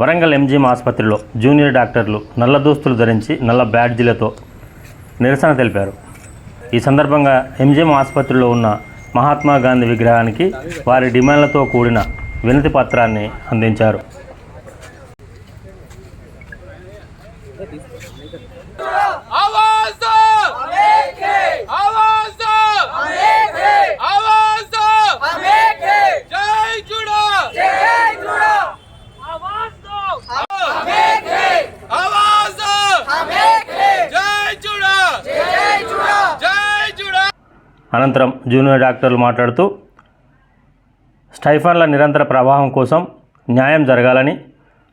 Warangal MGM ఆసుపత్రిలో junior డాక్టర్లు నల్ల దోస్తులు ధరించి నల్ల బ్యాడ్జీలతో నిరసన తెలిపారు. ఈ సందర్భంగా ఎంజీఎం ఆసుపత్రిలో ఉన్న మహాత్మా గాంధీ విగ్రహానికి వారి డిమాండ్లతో కూడిన వినతి పత్రాన్ని అందించారు. ఆవాజ్ అనంతరం జూనియర్ డాక్టర్లు మాట్లాడుతూ స్టైఫన్ల నిరంతర ప్రవాహం కోసం న్యాయం జరగాలని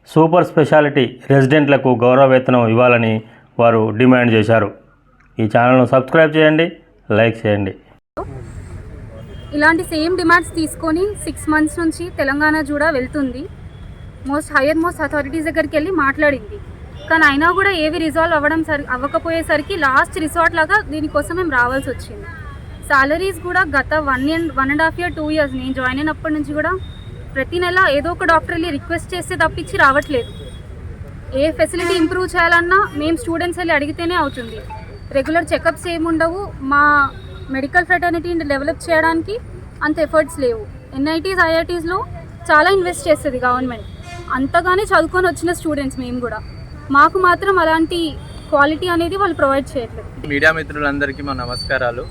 సూపర్ స్పెషాలిటీ రెసిడెంట్లకు గౌరవ వేతనం ఇవ్వాలని వారు డిమాండ్ చేశారు. ఈ ఛానల్ను సబ్స్క్రైబ్ చేయండి లైక్ చేయండి. ఇలాంటి సేమ్ డిమాండ్స్ తీసుకొని సిక్స్ మంత్స్ నుంచి తెలంగాణ కూడా వెళ్తుంది. మోస్ట్ హయ్యర్ మోస్ట్ అథారిటీస్ దగ్గరికి వెళ్ళి మాట్లాడింది. కానీ అయినా కూడా ఏవి రిజాల్వ్ అవ్వడం సరి అవ్వకపోయేసరికి లాస్ట్ రిసార్ట్ లాగా దీనికోసం మేము రావాల్సి వచ్చింది. సాలరీస్ కూడా గత one year one and half year two years నేను జాయిన్ అయినప్పటి నుంచి కూడా ప్రతి నెల ఏదో ఒక డాక్టర్ వెళ్ళి రిక్వెస్ట్ చేస్తే తప్పించి రావట్లేదు. ఏ ఫెసిలిటీ ఇంప్రూవ్ చేయాలన్నా మేము స్టూడెంట్స్ వెళ్ళి అడిగితేనే అవుతుంది. రెగ్యులర్ చెకప్స్ ఏముండవు మా మెడికల్ ఫ్రెటర్నిటీని డెవలప్ చేయడానికి అంత ఎఫర్ట్స్ లేవు. ఎన్ఐటీస్ ఐఐటీస్లో చాలా ఇన్వెస్ట్ చేస్తుంది గవర్నమెంట్ అంతగానే చదువుకొని వచ్చిన స్టూడెంట్స్ మేము కూడా. మాకు మాత్రం అలాంటి క్వాలిటీ అనేది వాళ్ళు ప్రొవైడ్ చేయట్లేదు. మీడియా మిత్రులందరికీ మా నమస్కారాలు.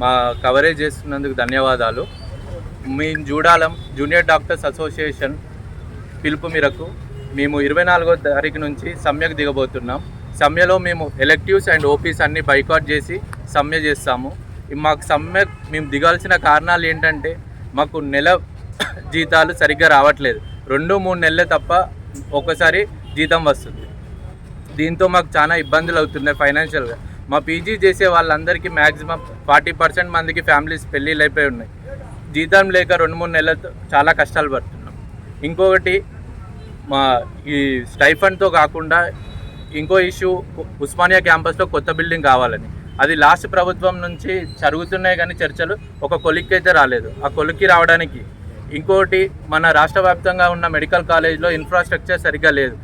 మా కవరేజ్ చేస్తున్నందుకు ధన్యవాదాలు. మేము చూడాలం జూనియర్ డాక్టర్స్ అసోసియేషన్ పిలుపు మేరకు మేము ఇరవై నాలుగో తారీఖు నుంచి సమ్యకు దిగబోతున్నాం. సమ్యలో మేము ఎలెక్టివ్స్ అండ్ ఓపీస్ అన్ని బైకాట్ చేసి సమ్మె చేస్తాము. మాకు సమ్మె మేము దిగాల్సిన కారణాలు ఏంటంటే మాకు నెల జీతాలు సరిగ్గా రావట్లేదు. రెండు మూడు నెలలే తప్ప ఒక్కసారి జీతం వస్తుంది. దీంతో మాకు చాలా ఇబ్బందులు అవుతున్నాయి ఫైనాన్షియల్గా మా పీజీ చేసే వాళ్ళందరికీ మ్యాక్సిమం ఫార్టీ పర్సెంట్ మందికి ఫ్యామిలీస్ పెళ్ళిళ్ళు అయిపోయి ఉన్నాయి. జీతం లేక రెండు మూడు నెలలతో చాలా కష్టాలు పడుతున్నాం. ఇంకొకటి మా ఈ స్టైఫండ్తో కాకుండా ఇంకో ఇష్యూ ఉస్మానియా క్యాంపస్లో కొత్త బిల్డింగ్ కావాలని. అది లాస్ట్ ప్రభుత్వం నుంచి జరుగుతున్నాయి కానీ చర్చలు ఒక కొలిక్కి అయితే రాలేదు. ఆ కొలిక్కి రావడానికి ఇంకోటి మన రాష్ట్ర వ్యాప్తంగా ఉన్న మెడికల్ కాలేజ్లో ఇన్ఫ్రాస్ట్రక్చర్ సరిగ్గా లేదు.